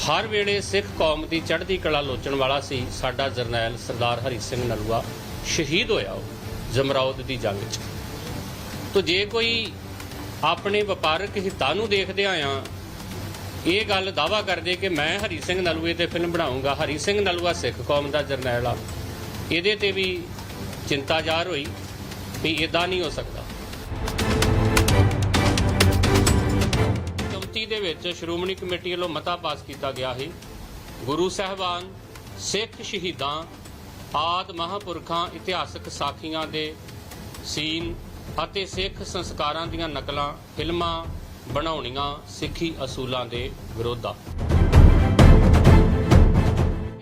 ਹਰ ਵੇਲੇ ਸਿੱਖ ਕੌਮ ਦੀ ਚੜ੍ਹਦੀ ਕਲਾ ਲੋਚਣ ਵਾਲਾ ਸੀ ਸਾਡਾ ਜਰਨੈਲ ਸਰਦਾਰ ਹਰੀ ਸਿੰਘ ਨਲੂਆ। ਸ਼ਹੀਦ ਹੋਇਆ ਉਹ ਜਮਰੌਦ ਦੀ ਜੰਗ 'ਚ। ਤੋ ਜੇ ਕੋਈ ਆਪਣੇ ਵਪਾਰਕ ਹਿੱਤਾਂ ਨੂੰ ਦੇਖਦਿਆਂ ਆ ਇਹ ਗੱਲ ਦਾਵਾ ਕਰਦੇ ਕਿ ਮੈਂ ਹਰੀ ਸਿੰਘ ਨਲੂਏ ਤੇ ਫਿਲਮ ਬਣਾਉਂਗਾ, ਹਰੀ ਸਿੰਘ ਨਲੂਆ ਸਿੱਖ ਕੌਮ ਦਾ ਜਰਨੈਲ ਆ, ਇਹਦੇ ਤੇ ਵੀ ਚਿੰਤਾ ਜ਼ਾਹਰ ਹੋਈ ਵੀ ਇਦਾਂ ਨਹੀਂ ਹੋ ਸਕਦਾ। ਕਮੇਟੀ ਦੇ ਵਿੱਚ ਸ਼੍ਰੋਮਣੀ ਕਮੇਟੀ ਵੱਲੋਂ ਮਤਾ ਪਾਸ ਕੀਤਾ ਗਿਆ ਹੈ ਗੁਰੂ ਸਾਹਿਬਾਨ, ਸਿੱਖ ਸ਼ਹੀਦਾਂ, ਆਦ ਮਹਾਪੁਰਖਾਂ, ਇਤਿਹਾਸਕ ਸਾਖੀਆਂ ਦੇ ਸੀਨ ਅਤੇ ਸਿੱਖ ਸੰਸਕਾਰਾਂ ਦੀਆਂ ਨਕਲਾਂ, ਫਿਲਮਾਂ ਬਣਾਉਣੀਆਂ ਸਿੱਖੀ ਅਸੂਲਾਂ ਦੇ ਵਿਰੋਧ ਆ।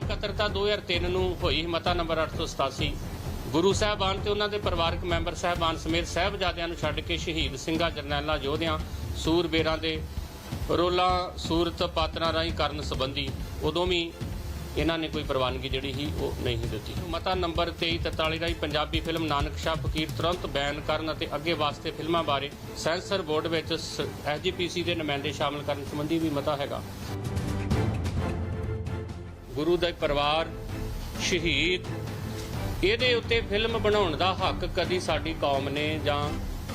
ਇਕੱਤਰਤਾ 2003 ਨੂੰ ਹੋਈ ਮਤਾ ਨੰਬਰ 887 ਗੁਰੂ ਸਾਹਿਬਾਨ ਤੇ ਉਹਨਾਂ ਦੇ ਪਰਿਵਾਰਕ ਮੈਂਬਰ ਸਾਹਿਬਾਨ ਸਮੇਤ ਸਾਹਿਬਜ਼ਾਦਿਆਂ ਨੂੰ ਛੱਡ ਕੇ ਸ਼ਹੀਦ ਸਿੰਘਾਂ ਜਰਨੈਲਾਂ ਯੋਧਿਆਂ, ਸੂਰਬੇਰਾਂ ਦੇ ਰੋਲਾਂ ਸੂਰਤ ਪਾਤਰਾਂ ਰਾਹੀਂ ਕਰਨ ਸੰਬੰਧੀ ਉਦੋਂ ਵੀ ਇਹਨਾਂ ਨੇ ਕੋਈ ਪ੍ਰਵਾਨਗੀ ਜਿਹੜੀ ਸੀ ਉਹ ਨਹੀਂ ਦਿੱਤੀ। ਮਤਾ ਨੰਬਰ 2343 ਰਾਹੀਂ ਪੰਜਾਬੀ ਫਿਲਮ ਨਾਨਕ ਸ਼ਾਹ ਫਕੀਰ ਤੁਰੰਤ ਬੈਨ ਕਰਨ ਅਤੇ ਅੱਗੇ ਵਾਸਤੇ ਫਿਲਮਾਂ ਬਾਰੇ ਸੈਂਸਰ ਬੋਰਡ ਵਿੱਚ ਐਸਜੀਪੀਸੀ ਦੇ ਨੁਮਾਇੰਦੇ ਸ਼ਾਮਲ ਕਰਨ ਸੰਬੰਧੀ ਵੀ ਮਤਾ ਹੈਗਾ। ਗੁਰੂ ਦਾ ਪਰਿਵਾਰ ਸ਼ਹੀਦ, ਇਹਦੇ ਉੱਤੇ ਫਿਲਮ ਬਣਾਉਣ ਦਾ ਹੱਕ ਕਦੀ ਸਾਡੀ ਕੌਮ ਨੇ ਜਾਂ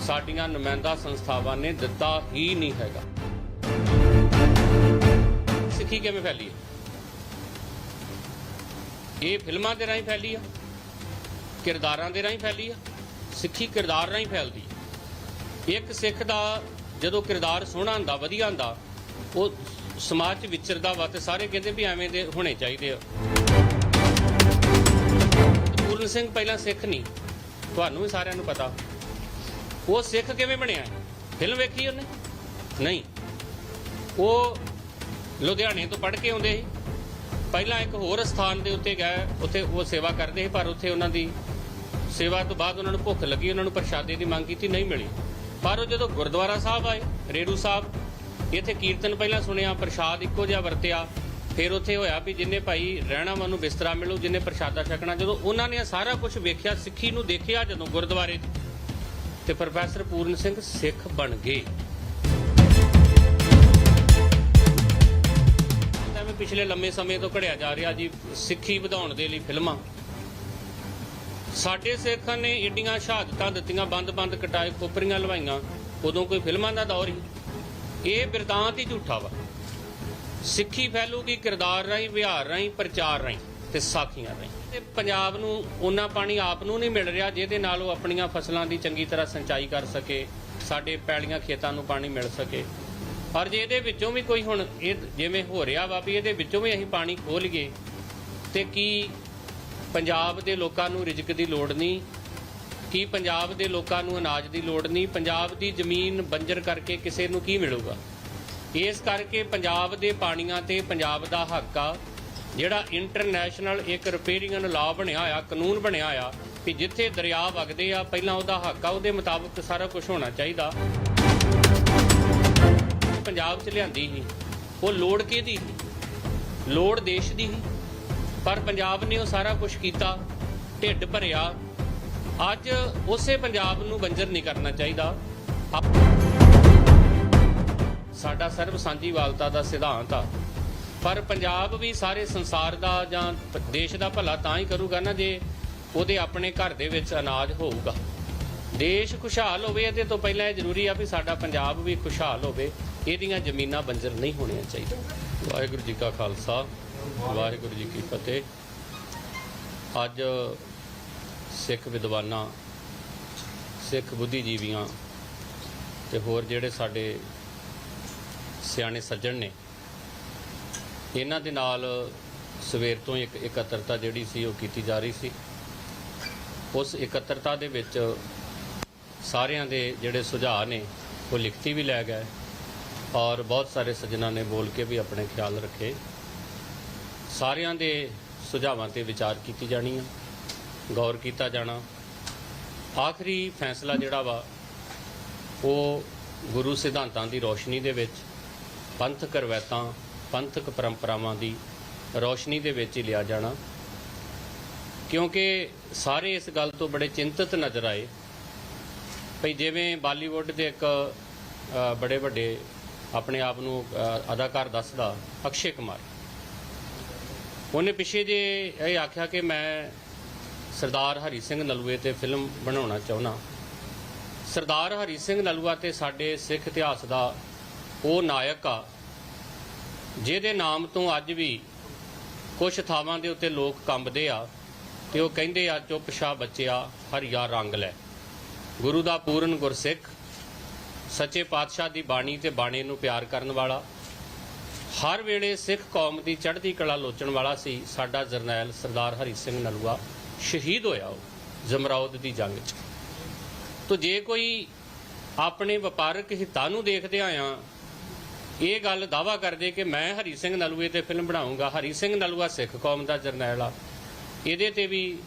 ਸਾਡੀਆਂ ਨੁਮਾਇੰਦਾ ਸੰਸਥਾਵਾਂ ਨੇ ਦਿੱਤਾ ਹੀ ਨਹੀਂ ਹੈਗਾ। ਸਿੱਖੀ ਕਿਵੇਂ ਫੈਲੀ ਹੈ? ਇਹ ਫਿਲਮਾਂ ਦੇ ਰਾਹੀਂ ਫੈਲੀ ਆ, ਕਿਰਦਾਰਾਂ ਦੇ ਰਾਹੀਂ ਫੈਲੀ ਆ, ਸਿੱਖੀ ਕਿਰਦਾਰ ਰਾਹੀਂ ਫੈਲਦੀ ਇੱਕ ਸਿੱਖ ਦਾ ਜਦੋਂ ਕਿਰਦਾਰ ਸੋਹਣਾ ਹੁੰਦਾ, ਵਧੀਆ ਹੁੰਦਾ, ਉਹ ਸਮਾਜ 'ਚ ਵਿਚਰਦਾ ਵਾ ਤੇ ਸਾਰੇ ਕਹਿੰਦੇ ਵੀ ਐਵੇਂ ਦੇ ਹੋਣੇ ਚਾਹੀਦੇ ਆ। ਪੂਰਨ ਸਿੰਘ ਪਹਿਲਾਂ ਸਿੱਖ ਨਹੀਂ, ਤੁਹਾਨੂੰ ਵੀ ਸਾਰਿਆਂ ਨੂੰ ਪਤਾ। ਉਹ ਸਿੱਖ ਕਿਵੇਂ ਬਣਿਆ? ਫਿਲਮ ਵੇਖੀ ਉਹਨੇ? ਨਹੀਂ। ਉਹ ਲੁਧਿਆਣੇ ਤੋਂ ਪੜ੍ਹ ਕੇ ਆਉਂਦੇ ਸੀ। ਪਹਿਲਾਂ ਇੱਕ ਹੋਰ ਸਥਾਨ ਦੇ ਉੱਤੇ ਗਏ ਉੱਥੇ ਉਹ ਸੇਵਾ ਕਰਦੇ ਸੀ ਪਰ ਉੱਥੇ ਉਹਨਾਂ ਦੀ ਸੇਵਾ ਤੋਂ ਬਾਅਦ ਉਹਨਾਂ ਨੂੰ ਭੁੱਖ ਲੱਗੀ ਉਹਨਾਂ ਨੂੰ ਪ੍ਰਸ਼ਾਦੇ ਦੀ ਮੰਗ ਕੀਤੀ ਨਹੀਂ ਮਿਲੀ। ਪਰ ਉਹ ਜਦੋਂ ਗੁਰਦੁਆਰਾ ਸਾਹਿਬ ਆਏ ਰੇੜੂ ਸਾਹਿਬ ਇੱਥੇ ਕੀਰਤਨ ਪਹਿਲਾਂ ਸੁਣਿਆ ਪ੍ਰਸ਼ਾਦ ਇੱਕੋ ਜਿਹਾ ਵਰਤਿਆ ਫਿਰ ਉੱਥੇ ਹੋਇਆ ਵੀ ਜਿੰਨੇ ਭਾਈ ਰਹਿਣਾ ਮਨੂੰ ਬਿਸਤਰਾ ਮਿਲੂ ਜਿੰਨੇ ਪ੍ਰਸ਼ਾਦਾ ਛਕਣਾ ਜਦੋਂ ਉਹਨਾਂ ਨੇ ਸਾਰਾ ਕੁਝ ਵੇਖਿਆ ਸਿੱਖੀ ਨੂੰ ਦੇਖਿਆ ਜਦੋਂ ਗੁਰਦੁਆਰੇ 'ਚ, ਤੇ ਪ੍ਰੋਫੈਸਰ ਪੂਰਨ ਸਿੰਘ ਸਿੱਖ ਬਣ ਗਏ। ਪਿਛਲੇ ਲੰਮੇ ਸਮੇਂ ਤੋਂ ਘੜਿਆ ਜਾ ਰਿਹਾ ਜੀ ਸਿੱਖੀ ਵਧਾਉਣ ਦੇ ਲਈ ਫਿਲਮਾਂ। ਸਾਡੇ ਸਿੱਖਾਂ ਨੇ ਏਡੀਆਂ ਸ਼ਹਾਦਤਾਂ ਦਿੱਤੀਆਂ, ਬੰਦ-ਬੰਦ ਕਟਾਏ, ਖੋਪਰੀਆਂ ਲਵਾਈਆਂ। ਉਦੋਂ ਕੋਈ ਫਿਲਮਾਂ ਦਾ ਦੌਰ ਹੀ ਇਹ ਬਿਰਤਾਂਤ ਹੀ ਝੂਠਾ ਵਾ। ਸਿੱਖੀ ਫੈਲੂਗੀ ਕਿਰਦਾਰ ਰਾਹੀਂ, ਵਿਹਾਰ ਰਾਹੀਂ, ਪ੍ਰਚਾਰ ਰਾਹੀਂ ਤੇ ਸਾਖੀਆਂ ਰਾਹੀਂ। ਤੇ ਪੰਜਾਬ ਨੂੰ ਉਹਨਾਂ ਪਾਣੀ ਆਪ ਨੂੰ ਨਹੀਂ ਮਿਲ ਰਿਹਾ ਜਿਹਦੇ ਨਾਲ ਉਹ ਆਪਣੀਆਂ ਫਸਲਾਂ ਦੀ ਚੰਗੀ ਤਰ੍ਹਾਂ ਸਿੰਚਾਈ ਕਰ ਸਕੇ, ਸਾਡੇ ਪੈਲੀਆਂ ਖੇਤਾਂ ਨੂੰ ਪਾਣੀ ਮਿਲ ਸਕੇ। ਔਰ ਜੇ ਇਹਦੇ ਵਿੱਚੋਂ ਵੀ ਕੋਈ ਹੁਣ ਇਹ ਜਿਵੇਂ ਹੋ ਰਿਹਾ ਵਾ ਵੀ ਇਹਦੇ ਵਿੱਚੋਂ ਵੀ ਅਸੀਂ ਪਾਣੀ ਖੋਹ ਲਈਏ ਤੇ ਕੀ ਪੰਜਾਬ ਦੇ ਲੋਕਾਂ ਨੂੰ ਰਿਜ਼ਕ ਦੀ ਲੋੜ ਨਹੀਂ? ਕੀ ਪੰਜਾਬ ਦੇ ਲੋਕਾਂ ਨੂੰ ਅਨਾਜ ਦੀ ਲੋੜ ਨਹੀਂ? ਪੰਜਾਬ ਦੀ ਜ਼ਮੀਨ ਬੰਜਰ ਕਰਕੇ ਕਿਸੇ ਨੂੰ ਕੀ ਮਿਲੂਗਾ? ਇਸ ਕਰਕੇ ਪੰਜਾਬ ਦੇ ਪਾਣੀਆਂ ਤੇ ਪੰਜਾਬ ਦਾ ਹੱਕ ਆ, ਜਿਹੜਾ ਇੰਟਰਨੈਸ਼ਨਲ ਇੱਕ ਰਿਪੇਅਰਿੰਗ ਲਾਅ ਬਣਿਆ ਹੋਇਆ, ਕਾਨੂੰਨ ਬਣਿਆ ਹੋਇਆ ਕਿ ਜਿੱਥੇ ਦਰਿਆ ਵਗਦੇ ਆ, ਪਹਿਲਾਂ ਉਹਦਾ ਹੱਕ ਆ, ਉਹਦੇ ਮੁਤਾਬਕ ਸਾਰਾ ਕੁਝ ਹੋਣਾ ਚਾਹੀਦਾ। ਪੰਜਾਬ 'ਚ ਲਿਆਂਦੀ ਸੀ, ਉਹ ਲੋੜ ਕਿਹਦੀ ਸੀ? ਲੋੜ ਦੇਸ਼ ਦੀ ਸੀ, ਪਰ ਪੰਜਾਬ ਨੇ ਉਹ ਸਾਰਾ ਕੁਝ ਕੀਤਾ, ਢਿੱਡ ਭਰਿਆ। ਅੱਜ ਉਸੇ ਪੰਜਾਬ ਨੂੰ ਬੰਜਰ ਨਹੀਂ ਕਰਨਾ ਚਾਹੀਦਾ। ਸਾਡਾ ਸਰਬ ਸਾਂਝੀਵਾਲਤਾ ਦਾ ਸਿਧਾਂਤ ਆ। ਪਰ ਪੰਜਾਬ ਵੀ ਸਾਰੇ ਸੰਸਾਰ ਦਾ ਜਾਂ ਦੇਸ਼ ਦਾ ਭਲਾ ਤਾਂ ਹੀ ਕਰੂਗਾ ਨਾ ਜੇ ਉਹਦੇ ਆਪਣੇ ਘਰ ਦੇ ਵਿੱਚ ਅਨਾਜ ਹੋਊਗਾ। ਦੇਸ਼ ਖੁਸ਼ਹਾਲ ਹੋਵੇ, ਇਹਦੇ ਤੋਂ ਪਹਿਲਾਂ ਇਹ ਜ਼ਰੂਰੀ ਆ ਵੀ ਸਾਡਾ ਪੰਜਾਬ ਵੀ ਖੁਸ਼ਹਾਲ ਹੋਵੇ। ਇਹਦੀਆਂ ਜ਼ਮੀਨਾਂ ਬੰਜਰ ਨਹੀਂ ਹੋਣੀਆਂ ਚਾਹੀਦੀਆਂ। ਵਾਹਿਗੁਰੂ ਜੀ ਕਾ ਖਾਲਸਾ, ਵਾਹਿਗੁਰੂ ਜੀ ਕੀ ਫਤਿਹ। ਅੱਜ ਸਿੱਖ ਵਿਦਵਾਨਾਂ, ਸਿੱਖ ਬੁੱਧੀਜੀਵੀਆਂ ਤੇ ਹੋਰ ਜਿਹੜੇ ਸਾਡੇ ਸਿਆਣੇ ਸੱਜਣ ਨੇ, ਇਹਨਾਂ ਦੇ ਨਾਲ ਸਵੇਰ ਤੋਂ ਇੱਕ ਇਕੱਤਰਤਾ ਜਿਹੜੀ ਸੀ ਉਹ ਕੀਤੀ ਜਾ ਰਹੀ ਸੀ। ਉਸ ਇਕੱਤਰਤਾ ਦੇ ਵਿੱਚ ਸਾਰਿਆਂ ਦੇ ਜਿਹੜੇ ਸੁਝਾਅ ਨੇ ਉਹ ਲਿਖਤੀ ਵੀ ਲੈ ਗਏ। ਔਰ ਬਹੁਤ ਸਾਰੇ ਸੱਜਣਾ ਨੇ ਬੋਲ ਕੇ ਵੀ ਆਪਣੇ ਖਿਆਲ ਰੱਖੇ। ਸਾਰਿਆਂ ਦੇ ਸੁਝਾਵਾਂ ਤੇ ਵਿਚਾਰ ਕੀਤੀ ਜਾਣੀ ਆ, ਗੌਰ ਕੀਤਾ ਜਾਣਾ। ਆਖਰੀ ਫੈਸਲਾ ਜਿਹੜਾ ਵਾ, ਉਹ ਗੁਰੂ ਸਿਧਾਂਤਾਂ ਦੀ ਰੋਸ਼ਨੀ ਦੇ ਵਿੱਚ, ਪੰਥਕ ਰਵਾਇਤਾਂ, ਪੰਥਕ ਪਰੰਪਰਾਵਾਂ ਦੀ ਰੋਸ਼ਨੀ ਦੇ ਵਿੱਚ ਹੀ ਲਿਆ ਜਾਣਾ। ਕਿਉਂਕਿ ਸਾਰੇ ਇਸ ਗੱਲ ਤੋਂ ਬੜੇ ਚਿੰਤਤ ਨਜ਼ਰ ਆਏ। ਭਈ ਜਿਵੇਂ ਬਾਲੀਵੁੱਡ ਦੇ ਇੱਕ ਬੜੇ ਵੱਡੇ ਆਪਣੇ ਆਪ ਨੂੰ ਅਦਾਕਾਰ ਦੱਸਦਾ, ਅਕਸ਼ੇ ਕੁਮਾਰ। ਉਹਨੇ ਪਿੱਛੇ ਜੇ ਇਹ ਆਖਿਆ ਕਿ ਮੈਂ ਸਰਦਾਰ ਹਰੀ ਸਿੰਘ ਨਲੂਏ ਤੇ ਫਿਲਮ ਬਣਾਉਣਾ ਚਾਹੁੰਦਾ। ਸਰਦਾਰ ਹਰੀ ਸਿੰਘ ਨਲੂਆ ਤੇ ਸਾਡੇ ਸਿੱਖ ਇਤਿਹਾਸ ਦਾ ਉਹ ਨਾਇਕ ਆ, ਜਿਹਦੇ ਨਾਮ ਤੋਂ ਅੱਜ ਵੀ ਕੁਝ ਥਾਵਾਂ ਦੇ ਉੱਤੇ ਲੋਕ ਕੰਬਦੇ ਆ ਤੇ ਉਹ ਕਹਿੰਦੇ ਆ, ਚੁੱਪ ਸ਼ਾ ਬੱਚਿਆ, ਹਰੀਆ ਰੰਗ ਲੈ। ਗੁਰੂ ਦਾ ਪੂਰਨ ਗੁਰਸਿੱਖ ਸੱਚੇ ਪਾਤਸ਼ਾਹ ਦੀ ਬਾਣੀ ਤੇ ਬਾਣੇ ਨੂੰ ਪਿਆਰ ਕਰਨ ਵਾਲਾ, ਹਰ ਵੇਲੇ ਸਿੱਖ ਕੌਮ ਦੀ ਚੜ੍ਹਦੀ ਕਲਾ ਲੋਚਣ ਵਾਲਾ ਸੀ ਸਾਡਾ ਜਰਨੈਲ ਸਰਦਾਰ ਹਰੀ ਸਿੰਘ ਨਲੂਆ। ਸ਼ਹੀਦ ਹੋਇਆ ਉਹ ਜਮਰੌਦ ਦੀ ਜੰਗ 'ਚ। ਤੋ ਜੇ ਕੋਈ ਆਪਣੇ ਵਪਾਰਕ ਹਿੱਤਾਂ ਨੂੰ ਦੇਖਦੇ ਆਇਆ, ਇਹ ਗੱਲ ਦਾਵਾ ਕਰਦੇ ਕਿ ਮੈਂ ਹਰੀ ਸਿੰਘ ਨਲੂਏ ਤੇ ਫਿਲਮ ਬਣਾਉਂਗਾ, ਹਰੀ ਸਿੰਘ ਨਲੂਆ ਸਿੱਖ ਕੌਮ ਦਾ ਜਰਨੈਲ ਆ, ਇਹਦੇ ਤੇ ਵੀ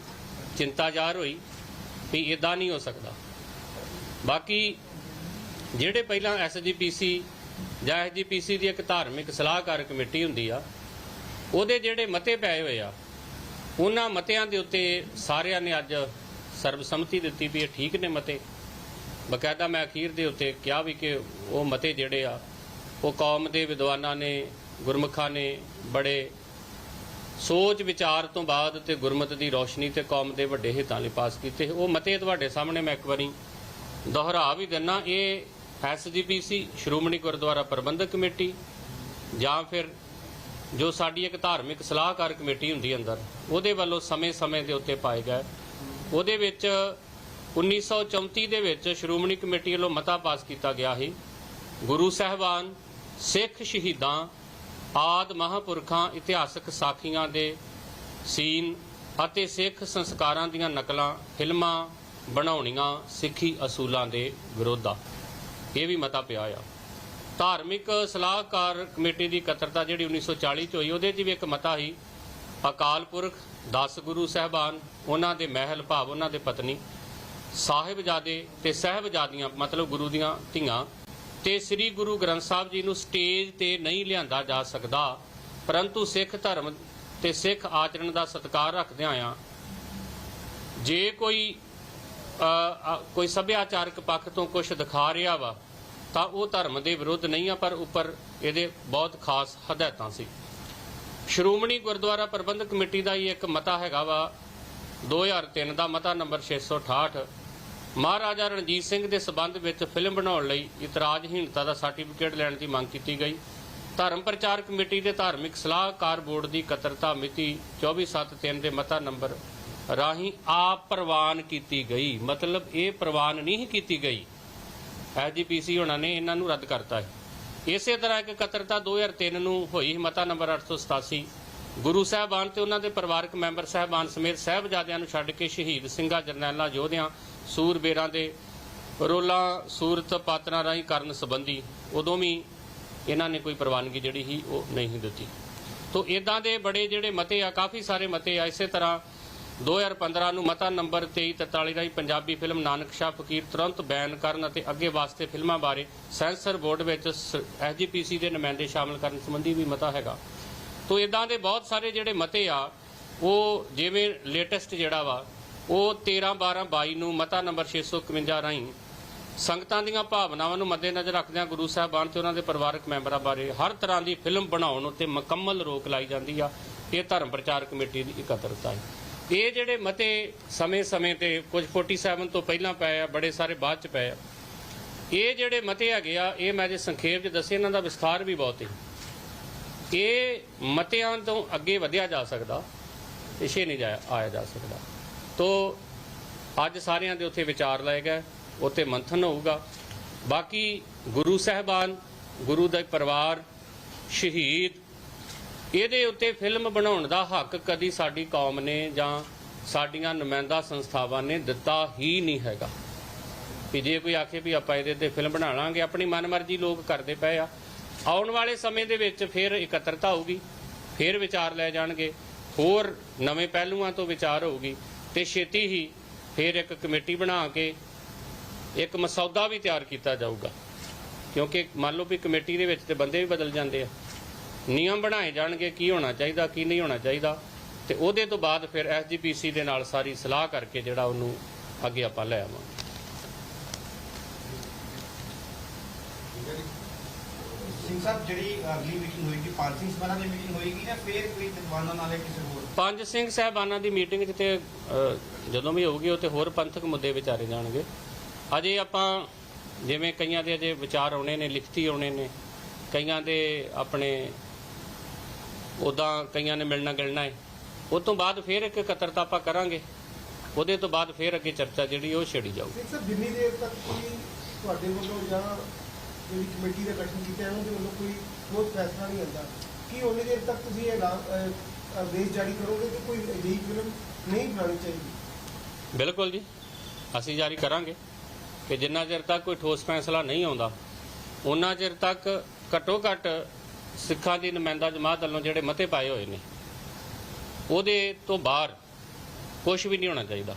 ਚਿੰਤਾ ਜ਼ਾਹਰ ਹੋਈ ਵੀ ਇਦਾਂ ਨਹੀਂ ਹੋ ਸਕਦਾ। ਬਾਕੀ ਜਿਹੜੇ ਪਹਿਲਾਂ ਐਸਜੀਪੀਸੀ ਜਾਂ ਐਸਜੀਪੀਸੀ ਦੀ ਇੱਕ ਧਾਰਮਿਕ ਸਲਾਹਕਾਰ ਕਮੇਟੀ ਹੁੰਦੀ ਆ, ਉਹਦੇ ਜਿਹੜੇ ਮਤੇ ਪਏ ਹੋਏ ਆ, ਉਹਨਾਂ ਮਤਿਆਂ ਦੇ ਉੱਤੇ ਸਾਰਿਆਂ ਨੇ ਅੱਜ ਸਰਬਸੰਮਤੀ ਦਿੱਤੀ ਵੀ ਇਹ ਠੀਕ ਨੇ ਮਤੇ। ਬਕਾਇਦਾ ਮੈਂ ਅਖੀਰ ਦੇ ਉੱਤੇ ਕਿਹਾ ਵੀ ਕਿ ਉਹ ਮਤੇ ਜਿਹੜੇ ਆ, ਉਹ ਕੌਮ ਦੇ ਵਿਦਵਾਨਾਂ ਨੇ, ਗੁਰਮੁਖਾਂ ਨੇ ਬੜੇ ਸੋਚ ਵਿਚਾਰ ਤੋਂ ਬਾਅਦ ਤੇ ਗੁਰਮਤ ਦੀ ਰੋਸ਼ਨੀ ਤੇ ਕੌਮ ਦੇ ਵੱਡੇ ਹਿੱਤਾਂ ਲਈ ਪਾਸ ਕੀਤੇ। ਉਹ ਮਤੇ ਤੁਹਾਡੇ ਸਾਹਮਣੇ ਮੈਂ ਇੱਕ ਵਾਰੀ ਦੁਹਰਾ ਵੀ ਦਿੰਨਾ, ਇਹ ਐਸਜੀਪੀਸੀ ਸ਼੍ਰੋਮਣੀ ਗੁਰਦੁਆਰਾ ਪ੍ਰਬੰਧਕ ਕਮੇਟੀ ਜਾਂ ਫਿਰ ਜੋ ਸਾਡੀ ਇੱਕ ਧਾਰਮਿਕ ਸਲਾਹਕਾਰ ਕਮੇਟੀ ਹੁੰਦੀ ਅੰਦਰ, ਉਹਦੇ ਵੱਲੋਂ ਸਮੇਂ-ਸਮੇਂ ਦੇ ਉੱਤੇ ਪਾਏ ਗਏ। ਉਹਦੇ ਵਿੱਚ 1934 ਦੇ ਵਿੱਚ ਸ਼੍ਰੋਮਣੀ ਕਮੇਟੀ ਵੱਲੋਂ ਮਤਾ ਪਾਸ ਕੀਤਾ ਗਿਆ ਸੀ। ਗੁਰੂ ਸਾਹਿਬਾਨ, ਸਿੱਖ ਸ਼ਹੀਦਾਂ, ਆਦ ਮਹਾਪੁਰਖਾਂ, ਇਤਿਹਾਸਕ ਸਾਖੀਆਂ ਦੇ ਸੀਨ ਅਤੇ ਸਿੱਖ ਸੰਸਕਾਰਾਂ ਦੀਆਂ ਨਕਲਾਂ ਫਿਲਮਾਂ ਬਣਾਉਣੀਆਂ ਸਿੱਖੀ ਅਸੂਲਾਂ ਦੇ ਵਿਰੋਧ। ਇਹ ਵੀ ਮਤਾ ਪਿਆ ਆ। ਧਾਰਮਿਕ ਸਲਾਹਕਾਰ ਕਮੇਟੀ ਦੀ ਇਕੱਤਰਤਾ ਜਿਹੜੀ 1940 ਚ ਹੋਈ, ਉਹਦੇ 'ਚ ਵੀ ਇੱਕ ਮਤਾ ਸੀ, ਅਕਾਲ ਪੁਰਖ 10 ਗੁਰੂ ਸਾਹਿਬਾਨ, ਉਹਨਾਂ ਦੇ ਮਹਿਲ ਭਾਵ, ਉਹਨਾਂ ਦੇ ਪਤਨੀ, ਸਾਹਿਬਜ਼ਾਦੇ ਤੇ ਸਹਿਬਜ਼ਾਦੀਆਂ, ਮਤਲਬ ਗੁਰੂ ਦੀਆਂ ਧੀਆਂ, ਤੇ ਸ੍ਰੀ ਗੁਰੂ ਗ੍ਰੰਥ ਸਾਹਿਬ ਜੀ ਨੂੰ ਸਟੇਜ ਤੇ ਨਹੀਂ ਲਿਆਂਦਾ ਜਾ ਸਕਦਾ, ਪਰੰਤੂ ਸਿੱਖ ਧਰਮ ਤੇ ਸਿੱਖ ਆਚਰਣ ਦਾ ਸਤਿਕਾਰ ਰੱਖਦਿਆਂ ਆ, ਜੇ ਕੋਈ ਕੋਈ ਸੱਭਿਆਚਾਰਕ ਪੱਖ ਤੋਂ ਕੁਝ ਦਿਖਾ ਰਿਹਾ ਵਾ ਤਾਂ ਉਹ ਧਰਮ ਦੇ ਵਿਰੁੱਧ ਨਹੀਂ ਆ, ਪਰ ਉੱਪਰ ਇਹਦੇ ਬਹੁਤ ਖਾਸ ਹਦਾਇਤਾਂ ਸੀ। ਸ਼੍ਰੋਮਣੀ ਗੁਰਦੁਆਰਾ ਪ੍ਰਬੰਧਕ ਕਮੇਟੀ ਦਾ ਹੀ ਇੱਕ ਮਤਾ ਹੈਗਾ ਵਾ 2003 ਦਾ ਮਤਾ ਨੰਬਰ 668 ਮਹਾਰਾਜਾ ਰਣਜੀਤ ਸਿੰਘ ਦੇ ਸਬੰਧ ਵਿੱਚ ਫਿਲਮ ਬਣਾਉਣ ਲਈ ਇਤਰਾਜ਼ਹੀਣਤਾ ਦਾ ਸਰਟੀਫਿਕੇਟ ਲੈਣ ਦੀ ਮੰਗ ਕੀਤੀ ਗਈ। ਧਰਮ ਪ੍ਰਚਾਰ ਕਮੇਟੀ ਦੇ ਧਾਰਮਿਕ ਸਲਾਹਕਾਰ ਬੋਰਡ ਦੀ ਇਕੱਤਰਤਾ ਮਿਤੀ 24/7/3 ਦੇ ਮਤਾ ਨੰਬਰ ਰਾਹੀਂ ਆਪ ਪ੍ਰਵਾਨ ਕੀਤੀ ਗਈ। ਮਤਲਬ ਇਹ ਪ੍ਰਵਾਨ ਨਹੀਂ ਕੀਤੀ ਗਈ। ਐਜੀਪੀਸੀ ਉਹਨਾਂ ਨੇ, ਇਹਨਾਂ ਨੂੰ ਰੱਦ ਕਰਤਾ ਹੈ। ਇਸੇ ਤਰ੍ਹਾਂ ਇੱਕ ਇਕੱਤਰਤਾ 2003 ਨੂੰ ਹੋਈ ਮਤਾ ਨੰਬਰ 887 ਗੁਰੂ ਸਾਹਿਬਾਨ ਤੇ ਉਹਨਾਂ ਦੇ ਪਰਿਵਾਰਕ ਮੈਂਬਰ ਸਾਹਿਬਾਨ ਸਮੇਤ ਸਾਹਿਬਜ਼ਾਦਿਆਂ ਨੂੰ ਛੱਡ ਕੇ ਸ਼ਹੀਦ ਸਿੰਘਾਂ ਜਰਨੈਲਾਂ, ਯੋਧਿਆਂ, ਸੂਰਬੇਰਾਂ ਦੇ ਰੋਲਾਂ, ਸੂਰਤ ਪਾਤਰਾਂ ਰਾਹੀਂ ਕਰਨ ਸੰਬੰਧੀ ਉਦੋਂ ਵੀ ਇਹਨਾਂ ਨੇ ਕੋਈ ਪ੍ਰਵਾਨਗੀ ਜਿਹੜੀ ਸੀ ਉਹ ਨਹੀਂ ਦਿੱਤੀ। ਤੋਂ ਇਦਾਂ ਦੇ ਬੜੇ ਜਿਹੜੇ ਮਤੇ ਆ, ਕਾਫੀ ਸਾਰੇ ਮਤੇ ਆ, ਇਸੇ ਤਰ੍ਹਾਂ 2015 ਨੂੰ ਮਤਾ ਨੰਬਰ 2343 ਰਾਹੀਂ ਪੰਜਾਬੀ ਫਿਲਮ ਨਾਨਕ ਸ਼ਾਹ ਫਕੀਰ ਤੁਰੰਤ ਬੈਨ ਕਰਨ ਅਤੇ ਅੱਗੇ ਵਾਸਤੇ ਫਿਲਮਾਂ ਬਾਰੇ ਸੈਂਸਰ ਬੋਰਡ ਵਿੱਚ ਐਸਜੀਪੀਸੀ ਦੇ ਨੁਮਾਇੰਦੇ ਸ਼ਾਮਲ ਕਰਨ ਸੰਬੰਧੀ ਵੀ ਮਤਾ ਹੈਗਾ। ਤੋਂ ਇਦਾਂ ਦੇ ਬਹੁਤ ਸਾਰੇ ਜਿਹੜੇ ਮਤੇ ਆ, ਉਹ ਜਿਵੇਂ ਲੇਟੈਸਟ ਜਿਹੜਾ ਵਾ, ਉਹ 13 12 22 ਨੂੰ ਮਤਾ ਨੰਬਰ 651 ਰਾਹੀਂ ਸੰਗਤਾਂ ਦੀਆਂ ਭਾਵਨਾਵਾਂ ਨੂੰ ਮੱਦੇਨਜ਼ਰ ਰੱਖਦਿਆਂ ਗੁਰੂ ਸਾਹਿਬਾਨ ਤੇ ਉਹਨਾਂ ਦੇ ਪਰਿਵਾਰਕ ਮੈਂਬਰਾਂ ਬਾਰੇ ਹਰ ਤਰ੍ਹਾਂ ਦੀ ਫਿਲਮ ਬਣਾਉਣ ਉੱਤੇ ਮੁਕੰਮਲ ਰੋਕ ਲਾਈ ਜਾਂਦੀ ਆ। ਇਹ ਧਰਮ ਪ੍ਰਚਾਰ ਕਮੇਟੀ ਦੀ ਇਕੱਤਰਤਾ ਹੈ। ਇਹ ਜਿਹੜੇ ਮਤੇ ਸਮੇਂ-ਸਮੇਂ ਤੇ ਕੁਝ 47 ਤੋਂ ਪਹਿਲਾਂ ਪਏ ਆ, ਬੜੇ ਸਾਰੇ ਬਾਅਦ ਚ ਪਏ ਆ, ਇਹ ਜਿਹੜੇ ਮਤੇ ਹੈਗੇ ਆ, ਇਹ ਮੈਂ ਜੇ ਸੰਖੇਪ ਚ ਦੱਸੇ, ਇਹਨਾਂ ਦਾ ਵਿਸਥਾਰ ਵੀ ਬਹੁਤ ਹੈ ਇਹ ਮਤਿਆਂ ਤੋਂ ਅੱਗੇ ਵਧਿਆ ਜਾ ਸਕਦਾ, ਪਿਛੇ ਨਹੀਂ ਜਾਇਆ ਆਇਆ ਜਾ ਸਕਦਾ। ਤੋ ਅੱਜ ਸਾਰਿਆਂ ਦੇ ਉੱਥੇ ਵਿਚਾਰ ਲਏ ਗਏ, ਉੱਥੇ ਮੰਥਨ ਹੋਊਗਾ। ਬਾਕੀ ਗੁਰੂ ਸਾਹਿਬਾਨ, ਗੁਰੂ ਦਾ ਪਰਿਵਾਰ, ਸ਼ਹੀਦ ਇਹਦੇ ਉੱਤੇ ਫਿਲਮ ਬਣਾਉਣ ਦਾ ਹੱਕ ਕਦੀ ਸਾਡੀ ਕੌਮ ਨੇ ਜਾਂ ਸਾਡੀਆਂ ਨੁਮਾਇੰਦਾ ਸੰਸਥਾਵਾਂ ਨੇ ਦਿੱਤਾ ਹੀ ਨਹੀਂ ਹੈਗਾ। ਕਿ ਜੇ ਕੋਈ ਆਖੇ ਵੀ ਆਪਾਂ ਇਹਦੇ ਤੇ ਫਿਲਮ ਬਣਾ ਲਾਂਗੇ, ਆਪਣੀ ਮਨਮਰਜ਼ੀ ਲੋਕ ਕਰਦੇ ਪਏ ਆ। ਆਉਣ ਵਾਲੇ ਸਮੇਂ ਦੇ ਵਿੱਚ ਫਿਰ ਇਕੱਤਰਤਾ ਹੋਊਗੀ, ਫਿਰ ਵਿਚਾਰ ਲੈ ਜਾਣਗੇ, ਹੋਰ ਨਵੇਂ ਪਹਿਲੂਆਂ ਤੋਂ ਵਿਚਾਰ ਹੋਊਗੀ ਤੇ ਛੇਤੀ ਹੀ ਫਿਰ ਇੱਕ ਕਮੇਟੀ ਬਣਾ ਕੇ ਇੱਕ ਮਸੌਦਾ ਵੀ ਤਿਆਰ ਕੀਤਾ ਜਾਊਗਾ। ਕਿਉਂਕਿ ਮੰਨ ਲਓ ਵੀ ਕਮੇਟੀ ਦੇ ਵਿੱਚ ਤੇ ਬੰਦੇ ਵੀ ਬਦਲ ਜਾਂਦੇ ਆ। ਨਿਯਮ ਬਣਾਏ ਜਾਣਗੇ ਕੀ ਹੋਣਾ ਚਾਹੀਦਾ ਕੀ ਨਹੀਂ ਹੋਣਾ ਚਾਹੀਦਾ। ਤੇ ਉਹਦੇ ਤੋਂ ਬਾਅਦ ਫਿਰ ਐਸਜੀਪੀਸੀ ਦੇ ਨਾਲ ਸਾਰੀ ਸਲਾਹ ਕਰਕੇ ਜਿਹੜਾ ਉਹਨੂੰ ਅੱਗੇ ਆਪਾਂ ਲੈ ਆਵਾਂਗੇ। ਸਿੰਘ ਸਾਹਿਬ ਜਿਹੜੀ ਅਗਲੀ ਮੀਟਿੰਗ ਹੋਏਗੀ ਪਾਲ ਸਿੰਘ ਸਭਾ ਦੀ ਮੀਟਿੰਗ ਹੋਏਗੀ ਜਾਂ ਫਿਰ ਕੋਈ ਵਿਦਵਾਨਾਂ ਨਾਲ ਜਾਂ ਕਿਸੇ ਹੋਰ? ਪੰਜ ਸਿੰਘ ਸਾਹਿਬਾਨਾਂ ਦੀ ਮੀਟਿੰਗ 'ਚ ਤੇ ਅ, ਜਦੋਂ ਵੀ ਹੋਊਗੀ ਉਹ ਤੇ ਹੋਰ ਪੰਥਕ ਮੁੱਦੇ ਵਿਚਾਰੇ ਜਾਣਗੇ। ਅਜੇ ਆਪਾਂ ਜਿਵੇਂ ਕਈਆਂ ਦੇ ਅਜੇ ਵਿਚਾਰ ਆਉਣੇ ਨੇ ਲਿਖਤੀ ਆਉਣੇ ਨੇ ਕਈਆਂ ਦੇ ਆਪਣੇ ਉਦਾਂ ਕਈਆਂ ਨੇ ਮਿਲਣਾ ਗਿਲਣਾ ਹੈ ਉਹ ਤੋਂ ਬਾਅਦ ਫਿਰ ਇੱਕ ਇਕੱਤਰਤਾ ਆਪਾਂ ਕਰਾਂਗੇ। ਉਹਦੇ ਤੋਂ ਬਾਅਦ ਫਿਰ ਅੱਗੇ ਚਰਚਾ ਜਿਹੜੀ ਉਹ ਛੇੜੀ ਜਾਊਗੀ। ਸਿੰਘ ਸਾਹਿਬ ਜਿੰਨੀ ਦੇਰ ਤੱਕ ਕੋਈ ਤੁਹਾਡੇ ਵੱਲੋਂ ਜਾਂ ਜਿਹੜੀ ਕਮੇਟੀ ਦਾ ਗਠਨ ਕੀਤਾ ਹੈ ਉਹਦੇ ਵੱਲੋਂ ਕੋਈ ਠੋਸ ਫੈਸਲਾ ਨਹੀਂ ਹੁੰਦਾ ਕੀ ਉਨੀ ਦੇਰ ਤੱਕ ਤੁਸੀਂ ਇਹ ਐਲਾਨ ਅਹ, ਆਦੇਸ਼ ਜਾਰੀ ਕਰੋਗੇ ਕਿ ਕੋਈ ਅਜਿਹੀ ਫਿਲਮ ਨਹੀਂ ਬਣਾਉਣੀ ਚਾਹੀਦੀ? ਬਿਲਕੁਲ ਜੀ। ਅਸੀਂ ਜਾਰੀ ਕਰਾਂਗੇ ਕਿ ਜਿੰਨਾ ਚਿਰ ਤੱਕ ਕੋਈ ਠੋਸ ਫੈਸਲਾ ਨਹੀਂ ਆਉਂਦਾ ਉਹਨਾਂ ਚਿਰ ਤੱਕ ਘੱਟੋ ਘੱਟ ਸਿੱਖਾਂ ਦੀ ਨੁਮਾਇੰਦਾ ਜਮਾਤ ਵੱਲੋਂ ਜਿਹੜੇ ਮਤੇ ਪਾਏ ਹੋਏ ਨੇ, ਉਹਦੇ ਤੋਂ ਬਾਹਰ ਕੁਝ ਵੀ ਨਹੀਂ ਹੋਣਾ ਚਾਹੀਦਾ।